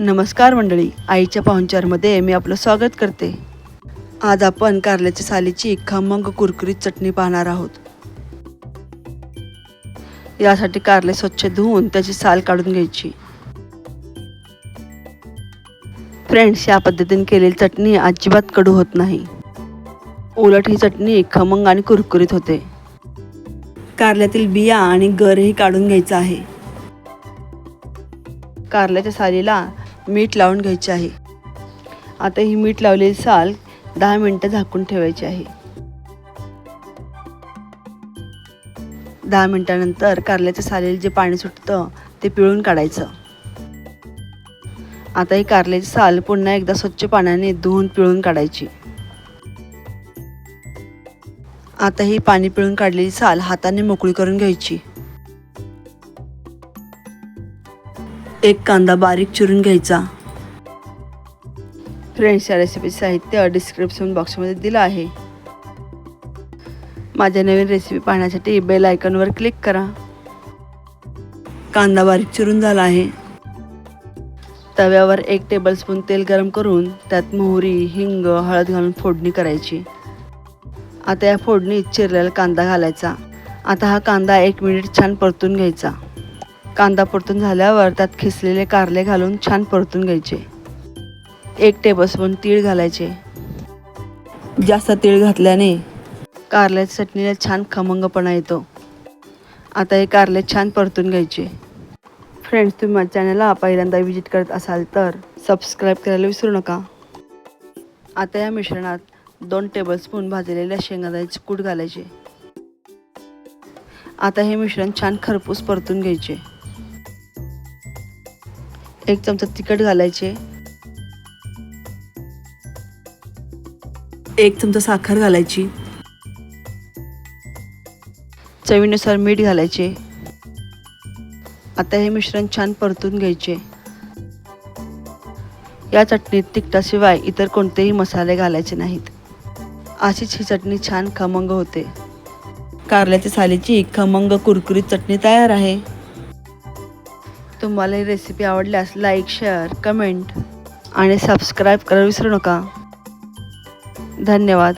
नमस्कार मंडळी. आईच्या पाहुणचारमध्ये मी आपलं स्वागत करते. आज आपण कारल्याच्या सालीची खमंग कुरकुरीत चटणी पाहणार आहोत. यासाठी कारले स्वच्छ धुवून त्याची साल काढून घ्यायची. फ्रेंड्स या पद्धतीने केलेली चटणी अजिबात कडू होत नाही. उलट ही चटणी खमंग आणि कुरकुरीत होते. कारल्यातील बिया आणि गरही काढून घ्यायचा आहे. कारल्याच्या सालीला मीठ लावून घ्यायचे आहे. आता ही मीठ लावलेली साल दहा मिनटं झाकून ठेवायची आहे. दहा मिनटानंतर कारल्याच्या सालेल जे पाणी सुटतं ते पिळून काढायचं. आता ही कारल्याची साल पुन्हा एकदा स्वच्छ पाण्याने धुवून पिळून काढायची. आता ही पाणी पिळून काढलेली साल हाताने मोकळी करून घ्यायची. एक कांदा बारीक चिरून घ्यायचा. फ्रेंड्स या रेसिपी साहित्य डिस्क्रिप्शन बॉक्समध्ये दिलं आहे. माझ्या नवीन रेसिपी पाहण्यासाठी बेल आयकॉनवर क्लिक करा. कांदा बारीक चिरून झाला आहे. तव्यावर एक टेबलस्पून तेल गरम करून त्यात मोहरी हिंग हळद घालून फोडणी करायची. आता या फोडणीत चिरलेला कांदा घालायचा. आता हा कांदा एक मिनिट छान परतून घ्यायचा. कांदा परतून झाल्यावर त्यात खिसलेले कारले घालून छान परतून घ्यायचे. एक टेबलस्पून तीळ घालायचे. जास्त तीळ घातल्याने कारल्याच्या चटणीला छान खमंगपणा येतो. आता हे कारले छान परतून घ्यायचे. फ्रेंड्स तुम्ही माझ्या चॅनलला पहिल्यांदा व्हिजिट करत असाल तर सबस्क्राईब करायला विसरू नका. आता या मिश्रणात दोन टेबलस्पून भाजलेल्या शेंगादाण्याचे कूट घालायचे. आता हे मिश्रण छान खरपूस परतून घ्यायचे. एक चमचा तिखट घालायचे. एक चमचा साखर घालायची. चवीनुसार मीठ घालायचे. आता हे मिश्रण छान परतून घ्यायचे. या चटणीत तिखटाशिवाय इतर कोणतेही मसाले घालायचे नाहीत. अशीच ही चटणी छान खमंग होते. कारल्याच्या सालीची खमंग कुरकुरीत चटणी तयार आहे. तुम्हाला ही रेसिपी आवडल्यास लाईक शेअर कमेंट आणि सबस्क्राईब करायला विसरू नका. धन्यवाद.